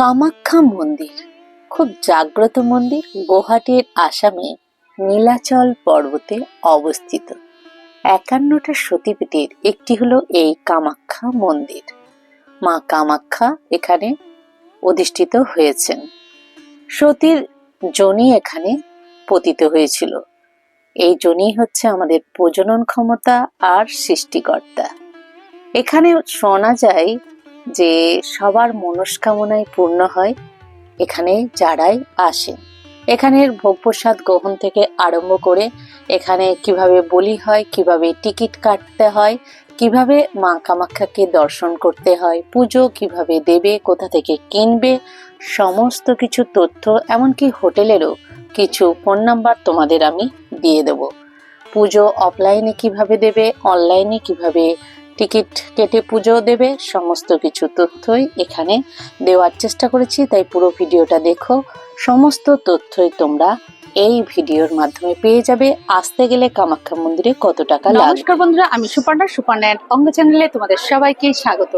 কামাখ্যা মন্দির। খুব জাগ্রত মন্দির, গুয়াহাটির আসামে নীলাচল পর্বতে অবস্থিত। একান্নটা সতীপীঠের একটি হলো এই কামাখ্যা মন্দির। মা কামাখ্যা এখানে অধিষ্ঠিত হয়েছেন। সতীর জনি এখানে পতিত হয়েছিল। এই জনি হচ্ছে আমাদের প্রজনন ক্ষমতা আর সৃষ্টিকর্তা। এখানে শোনা যায় যে সবার মনস্কামনাই পূর্ণ হয় এখানে যারাই আসে। এখানের ভোগ প্রসাদ গ্রহণ থেকে আরম্ভ করে এখানে কীভাবে বলি হয়, কীভাবে টিকিট কাটতে হয়, কীভাবে মা কামাখ্যাকে দর্শন করতে হয়, পুজো কীভাবে দেবে, কোথা থেকে কিনবে, সমস্ত কিছু তথ্য এমনকি হোটেলেরও কিছু ফোন নাম্বার তোমাদের আমি দিয়ে দেব। পুজো অফলাইনে কীভাবে দেবে, অনলাইনে কীভাবে টিকিট কেটে পুজো দেবে, সমস্ত কিছু তথ্যই এখানে দেওয়ার চেষ্টা করেছি, তাই পুরো ভিডিওটা দেখো। সমস্ত তথ্যই তোমরা এই ভিডিওর মাধ্যমে পেয়ে যাবে। আসতে গেলে কামাখ্যা মন্দিরে কত টাকা নমস্কার বন্ধুরা, আমি সুপর্ণা সুপর্ণা অঙ্গ চ্যানেলে তোমাদের সবাইকে স্বাগত।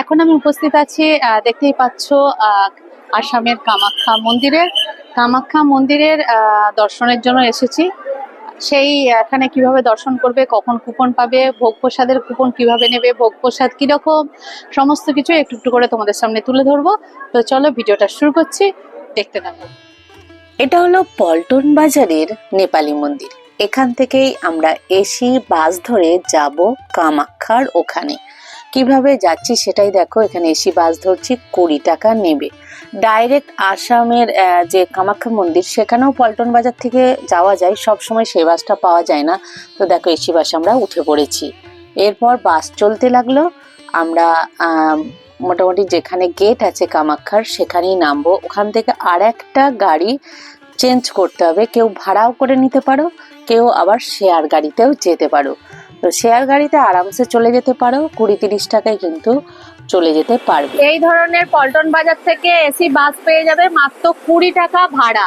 এখন আমি উপস্থিত আছি দেখতেই পাচ্ছ আসামের কামাখ্যা মন্দিরে। কামাখ্যা মন্দিরের দর্শনের জন্য এসেছি। সেই এখানে কীভাবে দর্শন করবে, কখন কুপন পাবে ভোগ প্রসাদের কুপন কীভাবে নেবে ভোগ প্রসাদ কীরকম, সমস্ত কিছু একটু একটু করে তোমাদের সামনে তুলে ধরবো। তো চলো ভিডিওটা শুরু করছি, দেখতে থাকো। এটা হলো পল্টন বাজারের নেপালি মন্দির। এখান থেকেই আমরা এসি, বাস ধরে যাব কামাক্ষার ওখানে। কীভাবে যাচ্ছি সেটাই দেখো, এখানে এসি বাস ধরছি, কুড়ি টাকা নেবে। ডাইরেক্ট আসামের যে কামাখ্যা মন্দির, সেখানেও পল্টন বাজার থেকে যাওয়া যায়, সব সময় সেই বাসটা পাওয়া যায় না। তো দেখো, এসি বাস আমরা উঠে পড়েছি। এরপর বাস চলতে লাগল, আমরা মোটামুটি যেখানে গেট আছে কামাখ্যার, সেখানেই নামবো। ওখান থেকে আর একটা গাড়ি চেঞ্জ করতে হবে। কেউ ভাড়াও করে নিতে পারো, কেউ আবার শেয়ার গাড়িতেও যেতে পারো। তো শেয়ার গাড়িতে আরামসে চলে যেতে পারো, কুড়ি তিরিশ টাকায় কিন্তু চলে যেতে পারবে। এই ধরনের পল্টন বাজার থেকে এসি বাস পেয়ে যাবে মাত্র কুড়ি টাকা ভাড়া।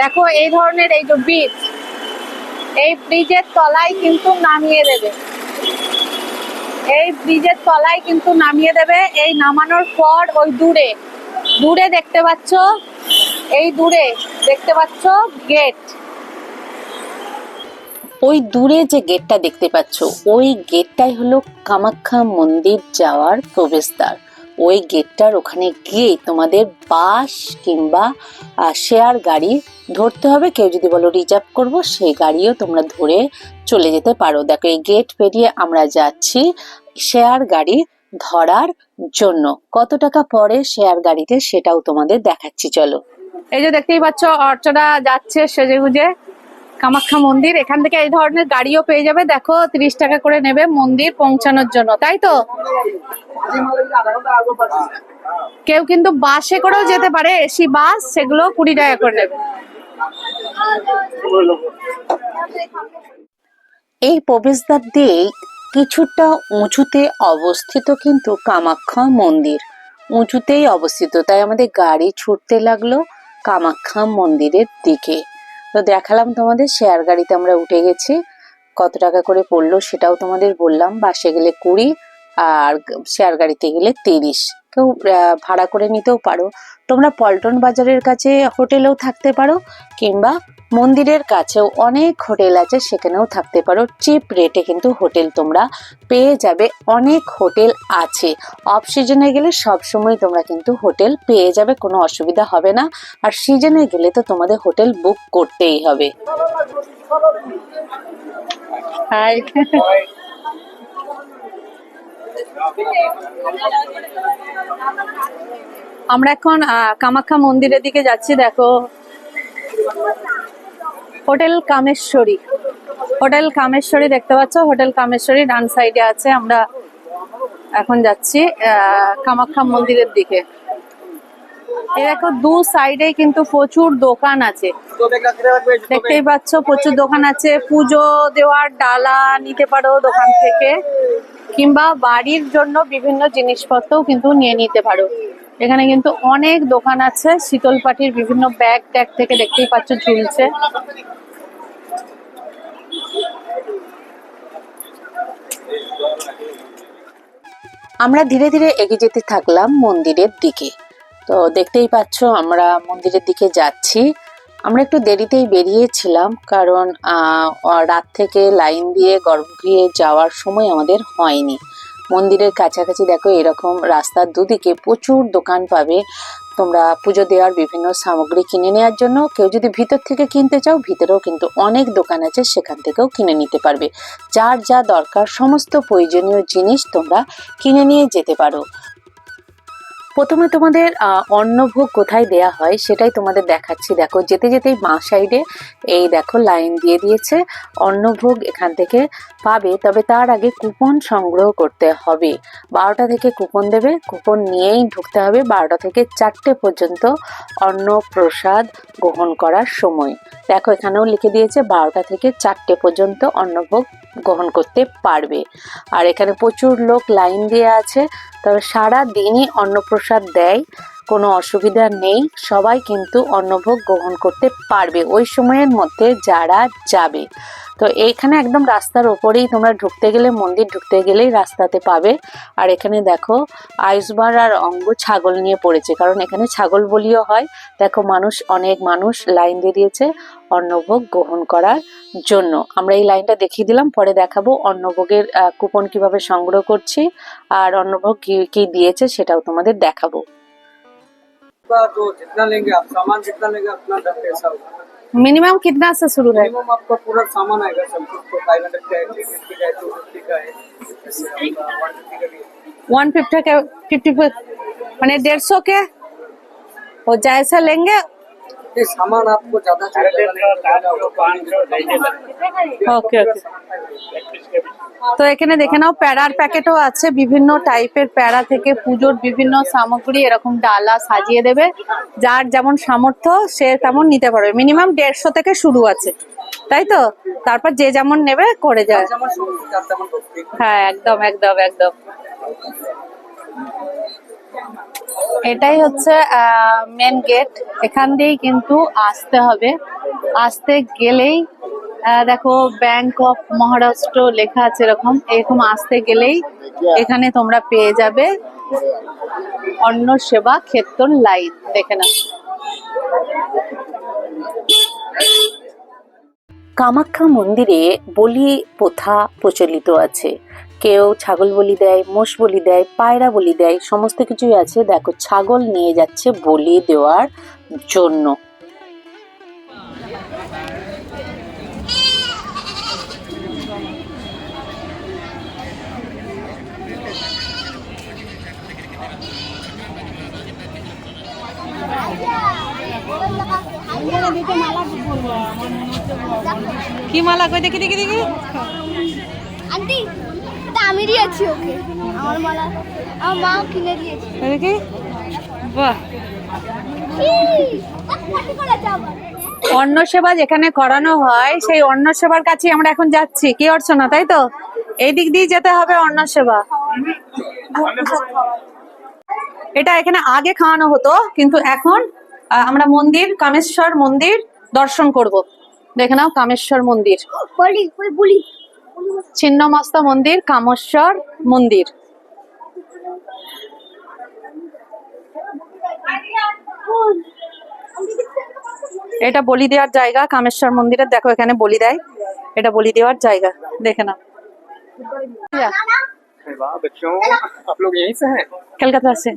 দেখো এই ধরনের এই যে ব্রিজ এই ব্রিজের তলায় কিন্তু নামিয়ে দেবে। এই ব্রিজের তলায় কিন্তু নামিয়ে দেবে, এই নামানোর পর ওই দূরে দূরে দেখতে পাচ্ছ, এই দূরে দেখতে পাচ্ছ গেট ওই দূরে যে গেটটা দেখতে পাচ্ছ, ওই গেটটাই হলো কামাখ্যা মন্দির যাওয়ার প্রবেশদ্বার। ওই গেটটার ওখানে গিয়ে তোমাদের বাস কিংবা শেয়ার গাড়ি ধরতে হবে। কেউ যদি বলো রিজার্ভ করব সেই গাড়িও তোমরা ধরে চলে যেতে পারো। দেখো, এই গেট পেরিয়ে আমরা যাচ্ছি শেয়ার গাড়ি ধরার জন্য। কত টাকা পরে শেয়ার গাড়িতে সেটাও তোমাদের দেখাচ্ছি, চলো। এই যে দেখতেই পাচ্ছ, অর্চনা যাচ্ছে সেজে গুজে কামাখ্যা মন্দির, এখান থেকে এই ধরনের গাড়িও পেয়ে যাবে। দেখো, তিরিশ টাকা করে নেবে মন্দির পৌঁছানোর জন্য, তাই তো? কেউ কিন্তু বাসে করেও যেতে পারে এসি বাস, সেগুলো কুড়ি টাকা করে নেবে। এই প্রবেশদ্বার দিয়েই কিছুটা উঁচুতে অবস্থিত কিন্তু কামাখ্যা মন্দির। উঁচুতেই অবস্থিত, তাই আমাদের গাড়ি ছুটতে লাগল কামাখ্যা মন্দিরের দিকে। তো দেখালাম তোমাদের শেয়ার গাড়িতে আমরা উঠে গেছি। কত টাকা করে পড়ল সেটাও তোমাদের বললাম। বাসে গেলে কুড়ি আর শেয়ার গাড়িতে গেলে তিরিশ। কেউ ভাড়া করে নিতেও পারো। তোমরা পল্টন বাজারের কাছে হোটেলেও থাকতে পারো কিংবা মন্দিরের কাছেও অনেক হোটেল আছে, সেখানেও থাকতে পারো। চিপ রেটে কিন্তু হোটেল তোমরা পেয়ে যাবে, অনেক হোটেল আছে। অফ সিজনে গেলে সব সময় তোমরা কিন্তু হোটেল পেয়ে যাবে, কোনো অসুবিধা হবে না। আর সিজনে গেলে তো তোমাদের হোটেল বুক করতেই হবে। আমরা এখন কামাখ্যা মন্দিরের দিকে যাচ্ছি, দেখো। হোটেল কামেশ্বরী। হোটেল কামেশ্বরী দেখতে পাচ্ছ? হোটেল কামেশ্বরী ডান সাইডে আছে। আমরা এখন যাচ্ছি কামাখ্যা মন্দিরের দিকে। দেখো, দু সাইডে কিন্তু প্রচুর দোকান আছে। দেখতেই পাচ্ছ, প্রচুর দোকান আছে। পুজো দেওয়ার ডালা নিতে পারো দোকান থেকে, কিংবা বাড়ির জন্য বিভিন্ন জিনিসপত্রও কিন্তু নিয়ে নিতে পারো। এখানে কিন্তু অনেক দোকান আছে শীতল পাটির বিভিন্ন ব্যাগ ট্যাগ থেকে দেখতেই পাচ্ছ ঝুলছে। আমরা ধীরে ধীরে এগিয়ে যেতে থাকলাম মন্দিরের দিকে। তো দেখতেই পাচ্ছ আমরা মন্দিরের দিকে যাচ্ছি। আমরা একটু দেরিতেই বেরিয়েছিলাম কারণ রাত থেকে লাইন দিয়ে গর্ভগৃহে যাওয়ার সময় আমাদের হয়নি। মন্দিরের কাছাকাছি দেখো এরকম রাস্তার দুদিকে প্রচুর দোকান পাবে। তোমরা পুজো দেওয়ার বিভিন্ন সামগ্রী কিনে নেওয়ার জন্য। কেউ যদি ভিতর থেকে কিনতে চাও, ভিতরেও কিন্তু অনেক দোকান আছে, সেখান থেকেও কিনে নিতে পারবে। যার যা দরকার, সমস্ত প্রয়োজনীয় জিনিস তোমরা কিনে নিয়ে যেতে পারো। প্রথমে তোমাদের অন্নভোগ কোথায় দেয়া হয় সেটাই তোমাদের দেখাচ্ছি। দেখো, যেতে যেতেই বাঁ সাইডে এই দেখো লাইন দিয়ে দিয়েছে, অন্নভোগ এখান থেকে পাবে, তবে তার আগে কুপন সংগ্রহ করতে হবে। বারোটা থেকে কুপন দেবে, কুপন নিয়েই ঢুকতে হবে। বারোটা থেকে চারটে পর্যন্ত অন্ন প্রসাদ গ্রহণ করার সময়। দেখো, এখানেও লিখে দিয়েছে বারোটা থেকে চারটে পর্যন্ত অন্নভোগ গ্রহণ করতে পারবে। আর এখানে প্রচুর লোক লাইন দিয়ে আছে, তবে সারা দিনই অন্নপ্রসাদ দেয়, কোনো অসুবিধা নেই, সবাই কিন্তু অন্নভোগ গ্রহণ করতে পারবে। ওই সময়ের মধ্যে যারা যাবে তো এইখানে একদম রাস্তার ওপরেই তোমরা ঢুকতে গেলে মন্দির ঢুকতে গেলেই রাস্তাতে পাবে আর এখানে দেখো আয়ুষ্মান আর অঙ্গ ছাগল নিয়ে পড়েছে কারণ এখানে ছাগল বলিও হয় দেখো মানুষ অনেক মানুষ লাইন দিয়ে দিয়েছে অন্নভোগ গ্রহণ করার জন্য আমরা এই লাইনটা দেখিয়ে দিলাম পরে দেখাবো অন্নভোগের আহ, কুপন কিভাবে সংগ্রহ করছি আর অন্নভোগ কি কি দিয়েছে সেটাও তোমাদের দেখাবো आपका जो जितना लेंगे आप सामान जितना लेंगे उतना का पैसा होगा मिनिमम कितना से शुरू है? मिनिमम आपका पूरा सामान आएगा सब कुछ तो फाइव हंड्रेड का है थ्री फिफ्टी का है टू फिफ्टी का है। वन फिफ्टी का है वन फिफ्टी के फिफ्टी मैंने डेढ़ सौ के? और जैसा लेंगे? ये सामान आपको ज्यादा चाहिए ज्यादा होगा ওকে ওকে তো এখানে দেখে নাও প্যারার প্যাকেটও আছে বিভিন্ন টাইপের প্যারা থেকে পুজোর বিভিন্ন সামগ্রী এরকম ডালা সাজিয়ে দেবে যার যেমন সামর্থ্য সে তেমন নিতে পারবে মিনিমাম দেড়শো থেকে শুরু আছে তাই তো তারপর যে যেমন নেবে করে যায় যেমন সমস্ত যার তেমন ভক্তি হ্যাঁ একদম একদম একদম এটাই হচ্ছে মেন গেট এখান দিয়েই কিন্তু আসতে হবে। আসতে গেলেই দেখো ব্যাংক অফ মহারাষ্ট্র লেখা আছে এরকম। এরকম আসতে গেলেই এখানে তোমরা পেয়ে যাবে অন্ন সেবা ক্ষেত্র লাইন দেখে নাও। কামাখ্যা মন্দিরে বলি প্রথা প্রচলিত আছে। কেউ ছাগল বলি দেয় মোষ বলি দেয় পায়রা বলি দেয় সমস্ত কিছুই আছে। দেখো ছাগল নিয়ে যাচ্ছে বলি দেওয়ার জন্য। কি মালা কই? দেখি দেখি দেখি। আন্টি। আমি দিয়েছি ওকে। আমার মালা আমার কিনে দিয়েছে। কি? আবার অন্ন সেবা যেখানে করানো হয় সেই অন্ন সেবার কাছে আমরা এখন যাচ্ছি। কি অর্চনা তাই তো? এই দিক দিয়ে যেতে হবে অন্ন সেবা এটা এখানে আগে খাওয়ানো হতো কিন্তু এখন আমরা মন্দির কামেশ্বর মন্দির দর্শন করব। দেখে নাও কামেশ্বর মন্দির। বলি বলি। ছিন্নমস্ত মন্দির, কামেশ্বর মন্দির। এটা বলি দেওয়ার জায়গা, কামেশ্বর মন্দিরে। দেখো, এখানে বলি দেয়। এটা বলি দেওয়ার জায়গা। দেখে না কলকাতা আছে।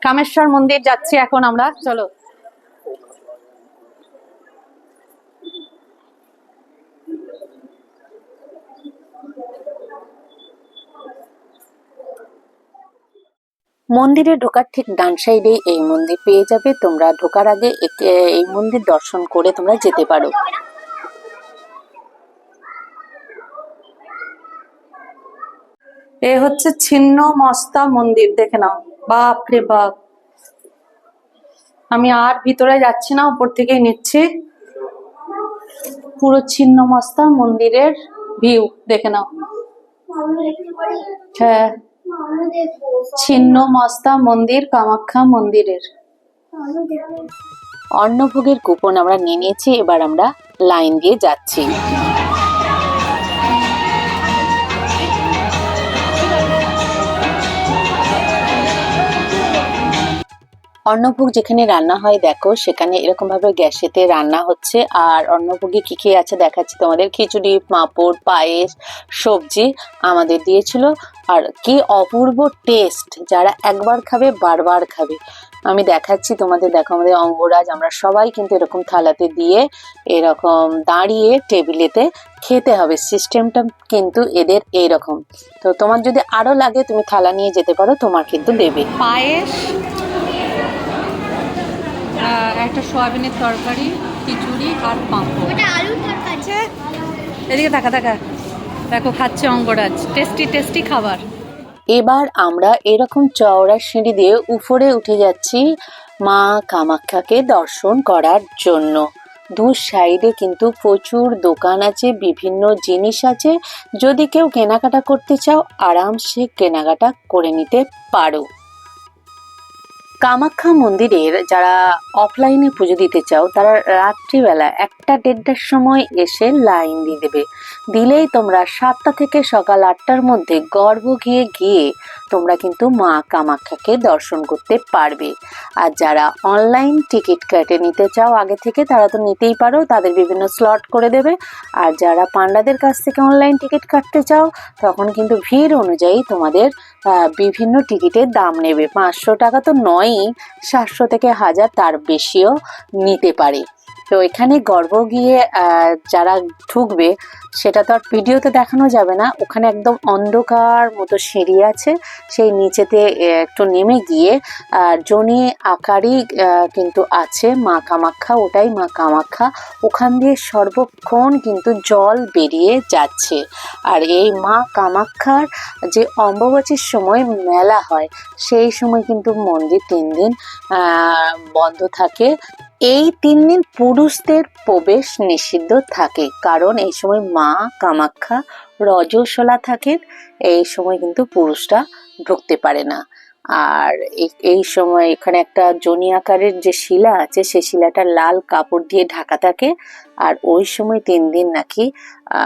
কামেশ্বর মন্দির যাচ্ছি এখন আমরা। চলো। মন্দিরে ঢোকার ঠিক ডান সাইডে এই মন্দির পেয়ে যাবে। তোমরা ঢোকার আগে এই মন্দির দর্শন করে তোমরা যেতে পারো। এ হচ্ছে ছিন্ন মস্তা মন্দির, দেখে নাও। বাপ রে বাপ। আমি আর ভিতরে যাচ্ছি না, উপর থেকেই নিচ্ছি। পুরো ছিন্ন মস্তা মন্দিরের ভিউ, দেখে নাও। হ্যাঁ। ছিন্ন মস্তা মন্দির, কামাখ্যা মন্দিরের। অন্নভোগের কুপন আমরা নিয়ে নিয়েছি, এবার আমরা লাইন দিয়ে যাচ্ছি। অন্নভোগ যেখানে রান্না হয়, দেখো, সেখানে এরকম ভাবে গ্যাসেতে রান্না হচ্ছে। আর অন্নভোগে কি কি আছে দেখাচ্ছি তোমাদের? খিচুড়ি, পাঁপড়, পায়েস, সবজি আমাদের দিয়েছিল। আর কি অপূর্ব টেস্ট যারা একবার খাবে, বারবার খাবে। আমি দেখাচ্ছি তোমাদের, দেখো আমাদের অঙ্গরাজ। আমরা সবাই কিন্তু এরকম থালাতে দিয়ে, এরকম দাঁড়িয়ে টেবিলেতে খেতে হবে। সিস্টেমটা কিন্তু এদের এইরকম। তো তোমার যদি আরও লাগে, তুমি থালা নিয়ে যেতে পারো, তোমার কিন্তু দেবে। পায়েস একটা সয়াবিনের তরকারি খিচুড়ি আর পাঁপড়। এদিকে দেখা দেখা দেখো খাচ্ছে অঙ্গরাজ। টেস্টি টেস্টি খাবার। এবার আমরা এরকম চওড়া সিঁড়ি দিয়ে উপরে উঠে যাচ্ছি মা কামাখ্যাকে দর্শন করার জন্য। দু সাইডে কিন্তু প্রচুর দোকান আছে বিভিন্ন জিনিস আছে। যদি কেউ কেনাকাটা করতে চাও আরামসে কেনাকাটা করে নিতে পারো। কামাখ্যা মন্দিরের যারা অফলাইনে পুজো দিতে চাও, তারা রাত্রিবেলা একটা দেড়টার সময় এসে লাইন দিয়ে দেবে। দিলেই তোমরা সাতটা থেকে সকাল আটটার মধ্যে গর্ভ গিয়ে গিয়ে তোমরা কিন্তু মা কামাখ্যাকে দর্শন করতে পারবে। আর যারা অনলাইন টিকিট কেটে নিতে চাও আগে থেকে, তারা তো নিতেই পারো, তাদের বিভিন্ন স্লট করে দেবে। আর যারা পান্ডাদের কাছ থেকে অনলাইন টিকিট কাটতে চাও, তখন কিন্তু ভিড় অনুযায়ী তোমাদের বিভিন্ন টিকিটের দাম নেবে। পাঁচশো টাকা তো নয়ই, সাতশো থেকে হাজার তার বেশিও নিতে পারে। তো এখানে গর্ব গিয়ে যারা ঢুকবে, সেটা তো আর ভিডিওতে দেখানো যাবে না। ওখানে একদম অন্ধকার মতো সিঁড়ি আছে। সেই নিচেতে একটু নেমে গিয়ে জনি আকারই কিন্তু আছে। মা কামাখ্যা, ওটাই মা কামাখ্যা। ওখান দিয়ে সর্বক্ষণ কিন্তু জল বেরিয়ে যাচ্ছে। আর এই মা কামাখ্যার যে অম্বুবাচীর সময় মেলা হয়, সেই সময় কিন্তু মন্দির তিন দিন বন্ধ থাকে। এই তিন দিন পুরুষদের প্রবেশ নিষিদ্ধ থাকে। কারণ এই সময় মা, কামাখ্যা রজস্বলা থাকেন। এই সময় কিন্তু পুরুষরা ঢুকতে পারে না। আর এই- সময় এখানে একটা জনি আকারের যে শিলা আছে সেই শিলাটা লাল কাপড় দিয়ে ঢাকা থাকে। আর ওই সময় তিন দিন নাকি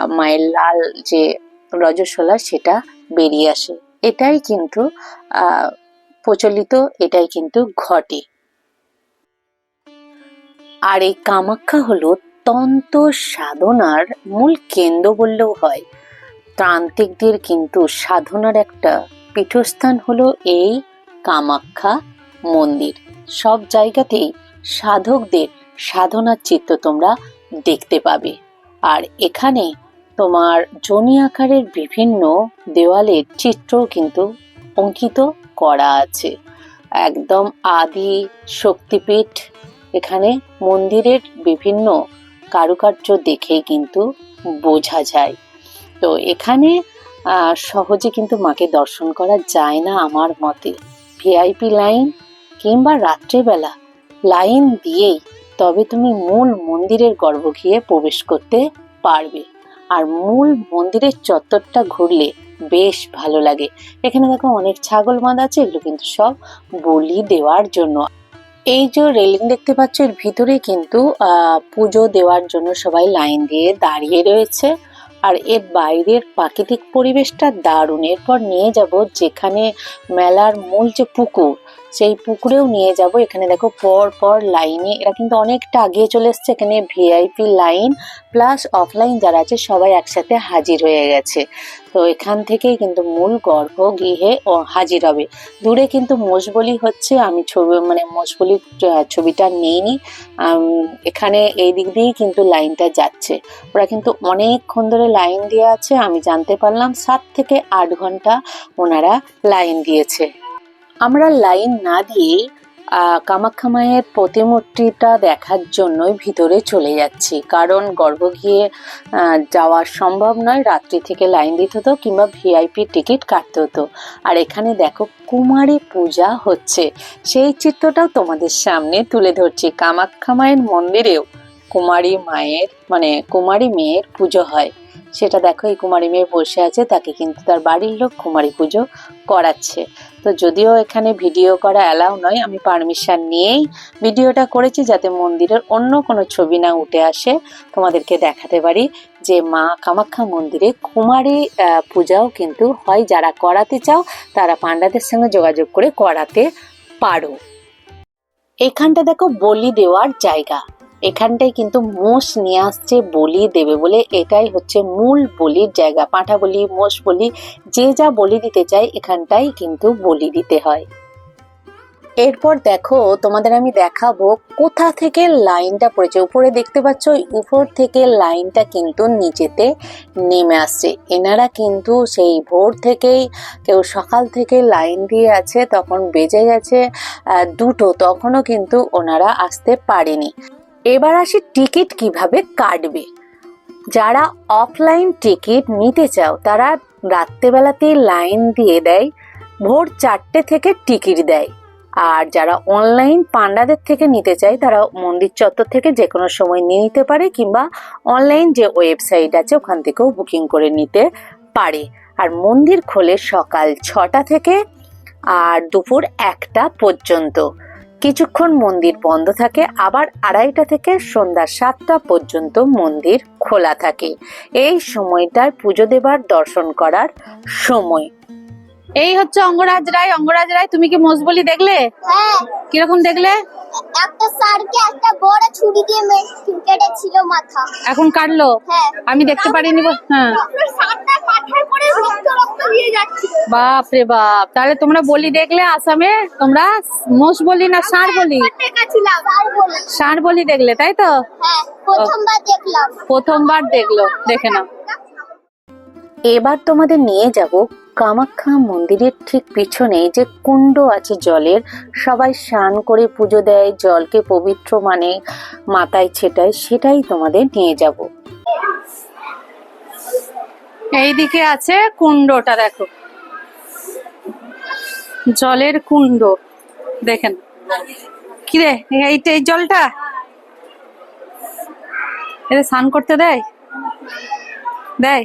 মায়ের লাল যে রজস্বলা সেটা বেরিয়ে আসে। এটাই কিন্তু প্রচলিত, এটাই কিন্তু ঘটে। আর এই কামাখ্যা হলো তন্ত্র সাধনার মূল কেন্দ্র বললেও হয়। তান্ত্রিকদের কিন্তু সাধনার একটা পীঠস্থান হলো এই কামাখ্যা মন্দির। সব জায়গাতেই সাধকদের সাধনার চিত্র তোমরা দেখতে পাবে। আর এখানে তোমার জনি আকারের বিভিন্ন দেওয়ালের চিত্র কিন্তু অঙ্কিত করা আছে। একদম আদি শক্তিপীঠ এখানে মন্দিরের বিভিন্ন কারুকার্য দেখেই কিন্তু বোঝা যায়। তো এখানে সহজে কিন্তু মাকে দর্শন করা যায় না আমার মতে। ভিআইপি লাইন কিংবা রাত্রেবেলা লাইন দিয়েই তবে তুমি মূল মন্দিরের গর্ভগৃহে প্রবেশ করতে পারবে। আর মূল মন্দিরের চত্বরটা ঘুরলে বেশ ভালো লাগে। এখানে দেখো অনেক ছাগল বাঁধা আছে, এগুলো কিন্তু সব বলি দেওয়ার জন্য। এই যে রেলিং দেখতে পাচ্ছ, এর ভিতরে কিন্তু পুজো দেওয়ার জন্য সবাই লাইন দিয়ে দাঁড়িয়ে রয়েছে। আর এর বাইরের প্রাকৃতিক পরিবেশটা দারুণ। এরপর নিয়ে যাব যেখানে মেলার মূল যে পুকুর সেই পুকুরেও নিয়ে যাব। এখানে দেখো পর পর লাইনে, এরা কিন্তু অনেকটা আগিয়ে চলে এসছে। এখানে ভিআইপি লাইন প্লাস অফলাইন যারা আছে, সবাই একসাথে হাজির হয়ে গেছে। তো এখান থেকেই কিন্তু মূল গর্ভ গৃহে ও হাজির হবে। দূরে কিন্তু মোষবলি হচ্ছে, আমি ছবি মানে মোষবলির ছবিটা নিইনি। এখানে এই দিক দিয়েই কিন্তু লাইনটা যাচ্ছে। ওরা কিন্তু অনেকক্ষণ ধরে লাইন দিয়ে আছে, আমি জানতে পারলাম, সাত থেকে আট ঘণ্টা ওনারা লাইন দিয়েছে। আমরা লাইন না দিয়ে কামাখ্যা মায়ের প্রতিমূর্তিটা দেখার জন্যই ভিতরে চলে যাচ্ছি। কারণ গর্ভগৃহে যাওয়া সম্ভব নয়, রাত্রি থেকে লাইন দিতে হতো কিংবা ভিআইপি টিকিট কাটতে হতো। আর এখানে দেখো কুমারী পূজা হচ্ছে। সেই চিত্রটাও তোমাদের সামনে তুলে ধরছি। কামাখ্যা মায়ের মন্দিরেও কুমারী মায়ের মানে কুমারী মেয়ের পুজো হয়। সেটা দেখো এই কুমারী মেয়ে বসে আছে, তাকে কিন্তু তার বাড়ির লোক কুমারী পুজো করাচ্ছে। তো যদিও এখানে ভিডিও করা অ্যালাউ নয়, আমি পারমিশন নিয়েই ভিডিওটা করেছি যাতে মন্দিরের অন্য কোনো ছবি না উঠে আসে। তোমাদেরকে দেখাতে পারি যে মা কামাখ্যা মন্দিরে কুমারী পূজাও কিন্তু হয়। যারা করাতে চাও, তারা পান্ডাদের সঙ্গে যোগাযোগ করে করাতে পারো। এখানটা দেখো বলি দেওয়ার জায়গা। এখানটায় কিন্তু মোষ নিয়ে আসছে, বলি দেবে বলে। এটাই হচ্ছে মূল বলির জায়গা, পাঁঠা বলি, মোষ বলি, যে যা বলি দিতে চায় এখানটাই কিন্তু বলি দিতে হয়। এরপর দেখো, তোমাদের আমি দেখাবো কোথা থেকে লাইনটা পড়েছে। উপরে দেখতে পাচ্ছ, উপর থেকে লাইনটা কিন্তু নিচেতে নেমে আসছে। এনারা কিন্তু সেই ভোর থেকেই, কেউ সকাল থেকে লাইন দিয়ে আছে, তখন বেজে গেছে দুটো, তখনও কিন্তু ওনারা আসতে পারেনি। এবার আসি টিকিট কীভাবে কাটবে। যারা অফলাইন টিকিট নিতে চাও, তারা রাত্রেবেলাতেই লাইন দিয়ে দেয়, ভোর চারটে থেকে টিকিট দেয়। আর যারা অনলাইন পান্ডাদের থেকে নিতে চায়, তারা মন্দির চত্বর থেকে যে কোনো সময় নিয়ে নিতে পারে কিংবা অনলাইন যে ওয়েবসাইট আছে, ওখান থেকেও বুকিং করে নিতে পারে। আর মন্দির খোলে সকাল ছটা থেকে আর দুপুর একটা পর্যন্ত। কিছুক্ষণ মন্দির বন্ধ থাকে, আবার আড়াইটা থেকে সন্ধ্যা সাতটা পর্যন্ত মন্দির খোলা থাকে। এই সময়টায় পুজো দেবার, দর্শন করার সময়। এই হচ্ছে অঙ্গরাজ রায়। অঙ্গরাজ রায় তুমি কি মোষবলি দেখলে? হ্যাঁ। কীরকম দেখলে? একটা স্যারকে একটা বড় ছুরি দিয়ে কেটেছিল মাথা। এখন কাটলো? হ্যাঁ। আমি দেখতে পারিনি বল- হ্যাঁ। বাপ রে বাপ। তাহলে তোমরা বলি দেখলে আসামে? তোমরা মোষ বলি না ষাঁড় বলি? দেখেছিলাম। ষাঁড় বলি। দেখলে তাই তো? হ্যাঁ প্রথমবার প্রথমবার দেখল। দেখে নাও। এবার তোমাদের নিয়ে যাব কামাখ্যা মন্দিরের ঠিক পিছনে যে কুণ্ড আছে জলের, সবাই স্নান করে পুজো দেয়, জলকে পবিত্র মানে মাথায় ছেটায়, সেটাই তোমাদের নিয়ে যাব। এইদিকে আছে কুণ্ডটা, দেখো। জলের কুণ্ড, দেখেন। কিরে এইটা এই জলটা? এতে স্নান করতে দেয়? দেয়?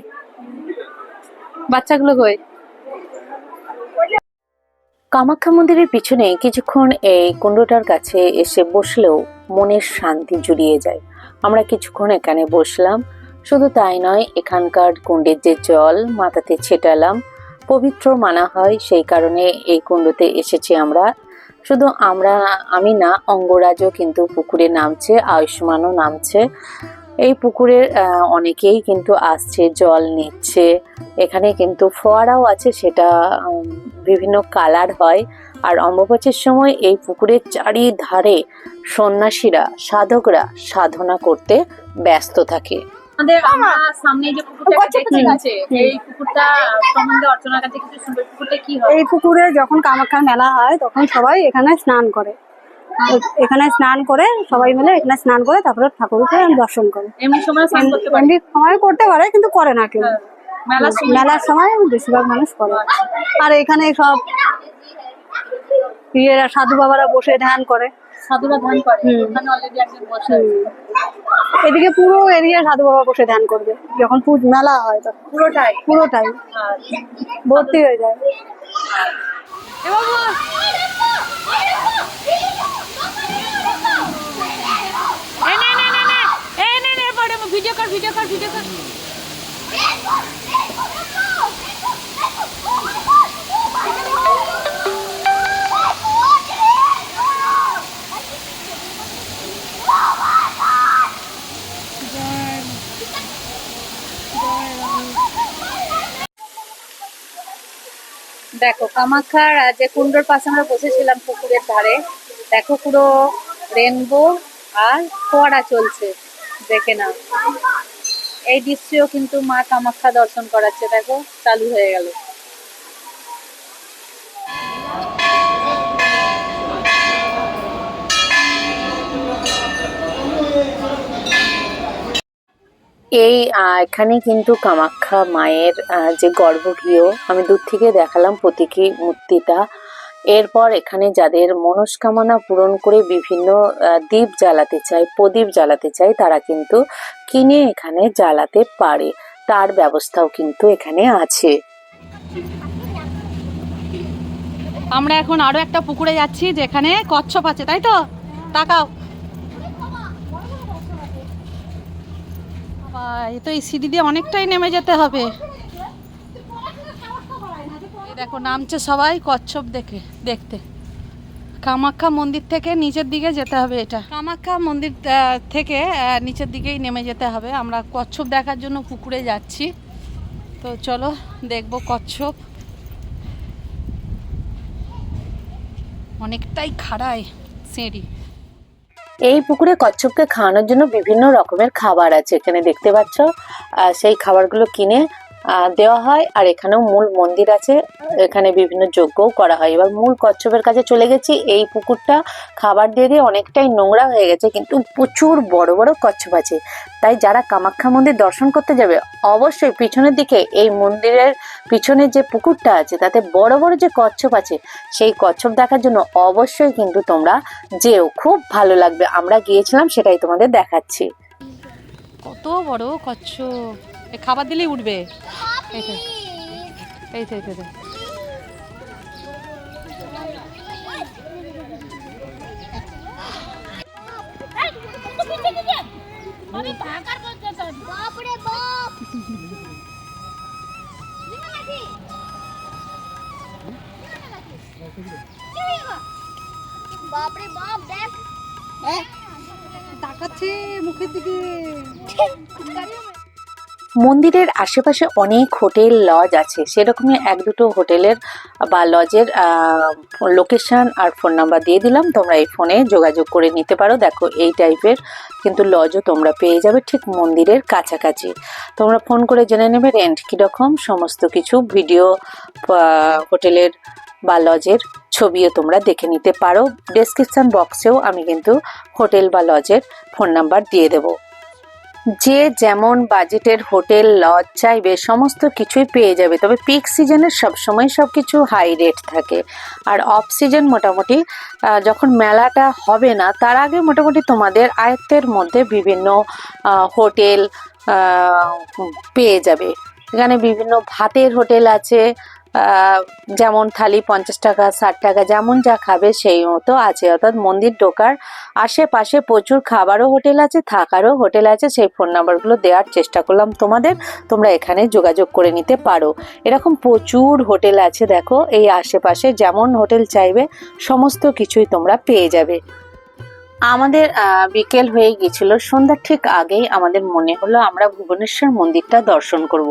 বাচ্চাগুলো কই? কামাখ্যা মন্দিরের পিছনে কিছুক্ষণ এই কুণ্ডটার কাছে এসে বসলেও মনের শান্তি জুড়িয়ে যায়। আমরা কিছুক্ষণ এখানে বসলাম। শুধু তাই নয়, এখানকার কুণ্ডের যে জল, মাথাতে ছেটালাম, পবিত্র মানা হয়, সেই কারণে এই কুণ্ডতে এসেছি আমরা। শুধু আমরা, আমি না, অঙ্গরাজও কিন্তু পুকুরে নামছে, আয়ুষ্মানও নামছে। এই পুকুরের আহ, অনেকেই কিন্তু আসছে জল নিচ্ছে। এখানে কিন্তু ফোয়ারাও আছে সেটা বিভিন্ন কালার হয়। আর অম্বুবাচীর সময় এই পুকুরের চারিধারে সন্ন্যাসীরা সাধকরা সাধনা করতে ব্যস্ত থাকে। আমাদের আমরা সামনে যে পুকুরটা আছে এই পুকুরটা সম্বন্ধে অর্চনার কাছে কিছু সুন্দর পুকুরটা কি হয়? এই পুকুরে যখন কামাখ্যার মেলা হয় তখন সবাই এখানে স্নান করে। এখানে স্নান করে সবাই মিলে এখানে স্নান করে তারপরে ঠাকুরকে দর্শন করে। এমনি সময় করতে পারি? কিন্তু করে না কেউ। মেলার সময়? বেশিরভাগ মানুষ করে। আর এখানে সব ইয়েরা সাধু বাবারা বসে ধ্যান করে। সাধুরা ধ্যান করে? অলরেডি একজন বসে এদিকে পুরো এরিয়া সাধু বাবা বসে ধ্যান করবে। যখন পুজ মেলা হয় তখন। পুরোটাই? পুরোটাই। আচ্ছা। ভর্তি হয়ে যায়। ভিডিও কর ভিডিও কর ভিডিও কর দেখো, কামাখ্যার যে কুণ্ডর পাশে আমরা বসেছিলাম পুকুরের ধারে, দেখো পুরো রেনবো আর ফোয়ারা চলছে, দেখে না এই দৃশ্যও কিন্তু মা কামাখ্যা দর্শন করাচ্ছে, দেখো, চালু হয়ে গেল। এই এখানে কিন্তু কামাখ্যা মায়ের যে গর্ভগৃহ, আমি দূর থেকে দেখালাম প্রতীকী মূর্তিটা। এরপর এখানে যাদের মনস্কামনা পূরণ করে বিভিন্ন দীপ জ্বালাতে চায়, প্রদীপ জ্বালাতে চায়, তারা কিন্তু কিনে এখানে জ্বালাতে পারে। তার ব্যবস্থাও কিন্তু এখানে আছে। আমরা এখন আরও একটা পুকুরে যাচ্ছি, যেখানে কচ্ছপ আছে, তাই তো? তাকাও। এ তো এই সিঁড়ি দিয়ে অনেকটাই নেমে যেতে হবে। দেখো, নামছে সবাই কচ্ছপ দেখে, দেখতে। কামাখ্যা মন্দির থেকে নিচের দিকে যেতে হবে এটা। কামাখ্যা মন্দির থেকে নিচের দিকেই নেমে যেতে হবে। আমরা কচ্ছপ দেখার জন্য পুকুরে যাচ্ছি। তো চলো, দেখব কচ্ছপ। অনেকটাই খাড়ায় সিঁড়ি। এই পুকুরে কচ্ছপকে খাওয়ানোর জন্য বিভিন্ন রকমের খাবার আছে। এখানে দেখতে পাচ্ছ সেই খাবারগুলো কিনে দেওয়া হয়, আর এখানেও মূল মন্দির আছে, এখানে বিভিন্ন যজ্ঞও করা হয়। এবার মূল কচ্ছপের কাছে চলে গেছি, এই পুকুরটা খাবার দিয়ে দিয়ে অনেকটাই নোংরা হয়ে গেছে, কিন্তু প্রচুর বড় বড় কচ্ছপ আছে। তাই যারা কামাখ্যা মন্দির দর্শন করতে যাবে, অবশ্যই পিছনের দিকে এই মন্দিরের পিছনে যে পুকুরটা আছে, তাতে বড় বড় যে কচ্ছপ আছে, সেই কচ্ছপ দেখার জন্য অবশ্যই কিন্তু তোমরা যেও। খুব ভালো লাগবে। আমরা গিয়েছিলাম, সেটাই তোমাদের দেখাচ্ছি। কত বড় কচ্ছপ? খাবার দিলেই উঠবে। এই তো এই তো এই তো, বাপরে বাপ বাপরে বাপ। দেখ। তাকাচ্ছে মুখের দিকে। মন্দিরের আশেপাশে অনেক হোটেল লজ আছে। সেরকমই এক দুটো হোটেলের বা লজের লোকেশন আর ফোন নাম্বার দিয়ে দিলাম। তোমরা এই ফোনে যোগাযোগ করে নিতে পারো। দেখো, এই টাইপের কিন্তু লজও তোমরা পেয়ে যাবে ঠিক মন্দিরের কাছাকাছি। তোমরা ফোন করে জেনে নেবে রেন্ট কীরকম, সমস্ত কিছু ভিডিও হোটেলের বা লজের ছবিও তোমরা দেখে নিতে পারো। ডেসক্রিপশন বক্সেও আমি কিন্তু হোটেল বা লজের ফোন নাম্বার দিয়ে দেবো। যে যেমন বাজেটের হোটেল, লজ চাইবে, সমস্ত কিছুই পেয়ে যাবে। তবে পিক সিজনের সবসময় সব কিছু হাই রেট থাকে। আর অফ সিজন মোটামুটি যখন মেলাটা হবে না, তার আগে মোটামুটি তোমাদের আয়ত্তের মধ্যে বিভিন্ন হোটেল পেয়ে যাবে। এখানে বিভিন্ন ভাতের হোটেল আছে যেমন থালি পঞ্চাশ টাকা, ষাট টাকা, যেমন যা খাবে সেই মতো আছে। অর্থাৎ মন্দির ঢোকার আশেপাশে প্রচুর খাবারও হোটেল আছে, থাকারও হোটেল আছে। সেই ফোন নাম্বারগুলো দেওয়ার চেষ্টা করলাম তোমাদের। তোমরা এখানে যোগাযোগ করে নিতে পারো। এরকম প্রচুর হোটেল আছে, দেখো। এই আশেপাশে যেমন হোটেল চাইবে, সমস্ত কিছুই তোমরা পেয়ে যাবে। আমাদের বিকেল হয়ে গিয়েছিল। সন্ধ্যার ঠিক আগেই আমাদের মনে হলো আমরা ভুবনেশ্বর মন্দিরটা দর্শন করব।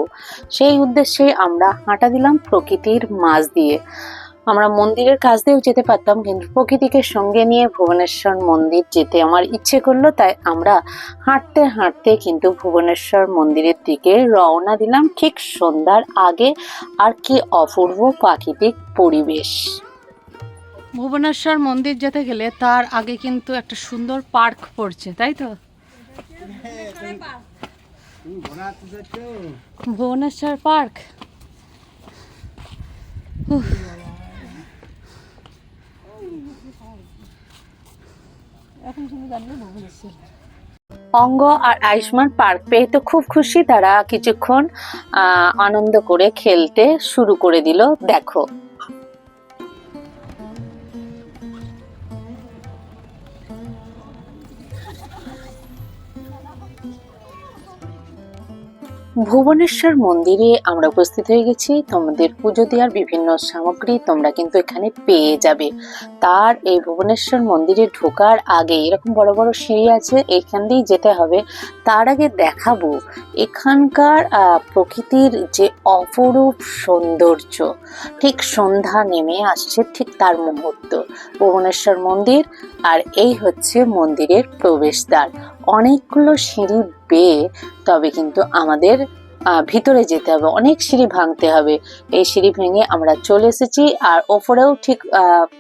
সেই উদ্দেশ্যে আমরা হাঁটা দিলাম প্রকৃতির মাঝ দিয়ে। আমরা মন্দিরের কাছ দিয়েও যেতে পারতাম, কিন্তু প্রকৃতিকে সঙ্গে নিয়ে ভুবনেশ্বর মন্দির যেতে আমার ইচ্ছে করল, তাই আমরা হাঁটতে হাঁটতে কিন্তু ভুবনেশ্বর মন্দিরের দিকে রওনা দিলাম ঠিক সন্ধ্যার আগে। আর কি অপূর্ব প্রাকৃতিক পরিবেশ। ভুবনেশ্বর মন্দির যেতে গেলে তার আগে কিন্তু একটা সুন্দর পার্ক পড়ছে, তাই তো? ভুবনেশ্বর পার্ক। অঙ্গ আর আয়ুষ্মান পার্ক পেয়ে তো খুব খুশি, তারা কিছুক্ষণ আনন্দ করে খেলতে শুরু করে দিল, দেখো। ভুবনেশ্বর মন্দিরে আমরা উপস্থিত হয়ে গেছি। তোমাদের পুজো দেওয়ার বিভিন্ন সামগ্রী তোমরা কিন্তু এখানে পেয়ে যাবে। তার এই ভুবনেশ্বর মন্দিরে ঢোকার আগে এরকম বড় বড় সিঁড়ি আছে, এখান দিয়েই যেতে হবে। তার আগে দেখাবো এখানকার প্রকৃতির যে অপরূপ সৌন্দর্য। ঠিক সন্ধ্যা নেমে আসছে ঠিক তার মুহূর্ত। ভুবনেশ্বর মন্দির, আর এই হচ্ছে মন্দিরের প্রবেশদ্বার। অনেকগুলো সিঁড়ি বেয়ে তবে কিন্তু আমাদের ভিতরে যেতে হবে। অনেক সিঁড়ি ভাঙতে হবে। এই সিঁড়ি ভেঙে আমরা চলে এসেছি আর ওপরেও ঠিক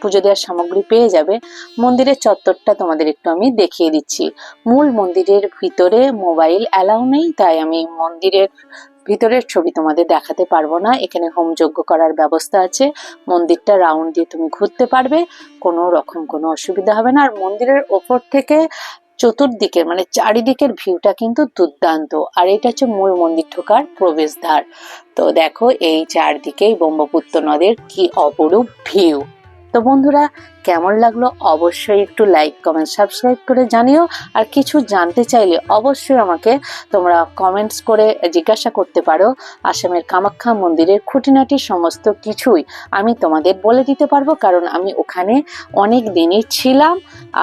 পুজো দেওয়ার সামগ্রী পেয়ে যাবে। মন্দিরের চত্বরটা তোমাদের একটু আমি দেখিয়ে দিচ্ছি। মূল মন্দিরের ভিতরে মোবাইল অ্যালাউ নেই, তাই আমি মন্দিরের ভিতরের ছবি তোমাদের দেখাতে পারব না। এখানে হোম হোমযজ্ঞ করার ব্যবস্থা আছে। মন্দিরটা রাউন্ড দিয়ে তুমি ঘুরতে পারবে। কোনো রকম কোনো অসুবিধা হবে না। আর মন্দিরের ওপর থেকে চতুর্দিকের মানে চারিদিকের ভিউটা কিন্তু দুর্দান্ত। আর এটা হচ্ছে মূল মন্দির ঢোকার প্রবেশদ্বার। তো দেখো এই চারদিকেই ব্রহ্মপুত্র নদের কি অপরূপ ভিউ তো বন্ধুরা, কেমন লাগল অবশ্যই একটু লাইক কমেন্ট সাবস্ক্রাইব করে জানিও। আর কিছু জানতে চাইলে অবশ্যই আমাকে তোমরা কমেন্টস করে জিজ্ঞাসা করতে পারো। আসামের কামাখ্যা মন্দিরের খুঁটিনাটি সমস্ত কিছুই আমি তোমাদের বলে দিতে পারব, কারণ আমি ওখানে অনেক দিনই ছিলাম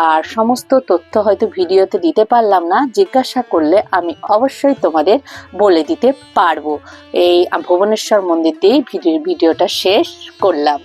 আর সমস্ত তথ্য হয়তো ভিডিওতে দিতে পারলাম না। জিজ্ঞাসা করলে আমি অবশ্যই তোমাদের বলে দিতে পারব। এই ভুবনেশ্বর মন্দির দিয়েই ভিডিও, ভিডিওটা শেষ করলাম।